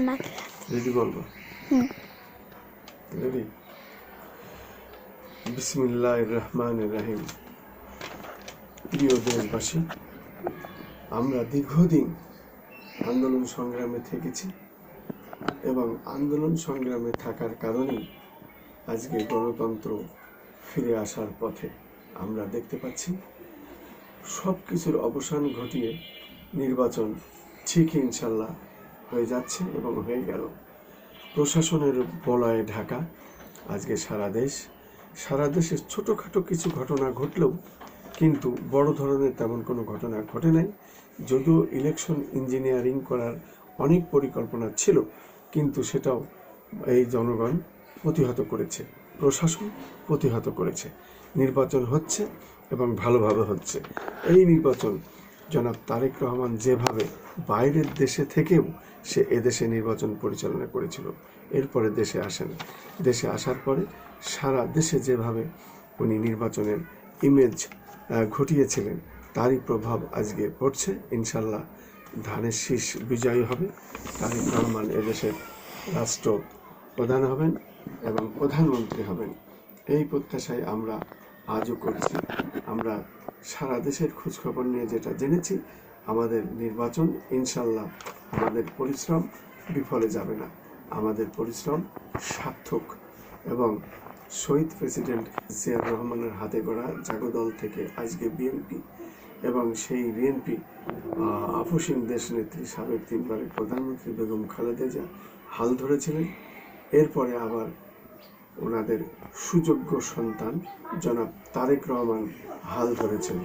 নাকি রেডি বলব রেডি বিসমিল্লাহ রহমান রাহিম। প্রিয় দেশবাসী আমরা দীর্ঘদিন আন্দোলন সংগ্রামে থেকেছি এবং আন্দোলন সংগ্রামে থাকার কারণেই আজকে গণতন্ত্র ফিরে আসার পথে আমরা দেখতে পাচ্ছি সব কিছুর অবসান ঘটিয়ে নির্বাচন ঠিক ইনশাল্লাহ হয়ে যাচ্ছে এবং হয়ে গেল। প্রশাসনের বলয়ে ঢাকা। আজকে সারা দেশ, সারা দেশে ছোটোখাটো কিছু ঘটনা ঘটলেও কিন্তু বড় ধরনের তেমন কোনো ঘটনা ঘটে নাই। যদিও ইলেকশন ইঞ্জিনিয়ারিং করার অনেক পরিকল্পনা ছিল, কিন্তু সেটাও এই জনগণ প্রতিহত করেছে, প্রশাসন প্রতিহত করেছে। নির্বাচন হচ্ছে এবং ভালোভাবে হচ্ছে। এই নির্বাচন জনাব তারেক রহমান যেভাবে বাইরের দেশে থেকেও সে এদেশে নির্বাচন পরিচালনা করেছিল, এরপরে দেশে আসেন। দেশে আসার পরে সারা দেশে যেভাবে উনি নির্বাচনের ইমেজ ঘটিয়েছিলেন, তারই প্রভাব আজকে পড়ছে। ইনশাল্লাহ ধানের শীষ বিজয়ী হবে। তারেক রহমান এদেশের রাষ্ট্র প্রধান হবেন এবং প্রধানমন্ত্রী হবেন। এই প্রত্যাশায় আমরা আজও করছি। আমরা সারা দেশের খোঁজখবর নিয়ে যেটা জেনেছি, আমাদের নির্বাচন ইনশাল্লাহ আমাদের পরিশ্রম বিফলে যাবে না। আমাদের পরিশ্রম সার্থক এবং শহীদ প্রেসিডেন্ট জিয়াউর রহমানের হাতে গড়া জাগদল থেকে আজকে বিএনপি এবং সেই বিএনপি আফুসিন দেশনেত্রী সাবেক তিনবারের প্রধানমন্ত্রী বেগম খালেদা জিয়া হাল ধরেছিলেন। এরপরে আবার ওনাদের সুযোগ্য সন্তান জনাব তারেক রহমান হাল ধরেছেন।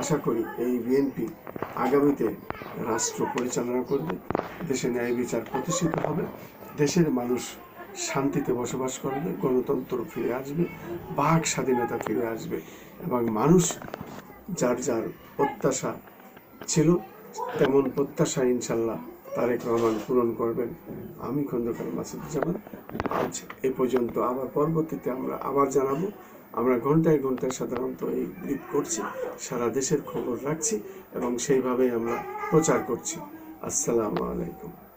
আশা করি এই বিএনপি আগামীতে রাষ্ট্র পরিচালনা করবে, দেশে ন্যায় বিচার প্রতিষ্ঠিত হবে, দেশের মানুষ শান্তিতে বসবাস করবে, গণতন্ত্র ফিরে আসবে, বাক স্বাধীনতা ফিরে আসবে এবং মানুষ যার যার প্রত্যাশা ছিল, তেমন প্রত্যাশা ইনশাল্লাহ তারেক রহমান পূরণ করবেন। আমি খন্দকার মাসুদুজ্জামান। আজ এ পর্যন্ত আবার পরবর্তীতে আমরা আবার জানাব। আমরা ঘন্টায় ঘন্টায় সাধারণত এই ব্রিফ করছি, সারা দেশের খবর রাখছি এবং সেইভাবেই আমরা প্রচার করছি। আসসালামু আলাইকুম।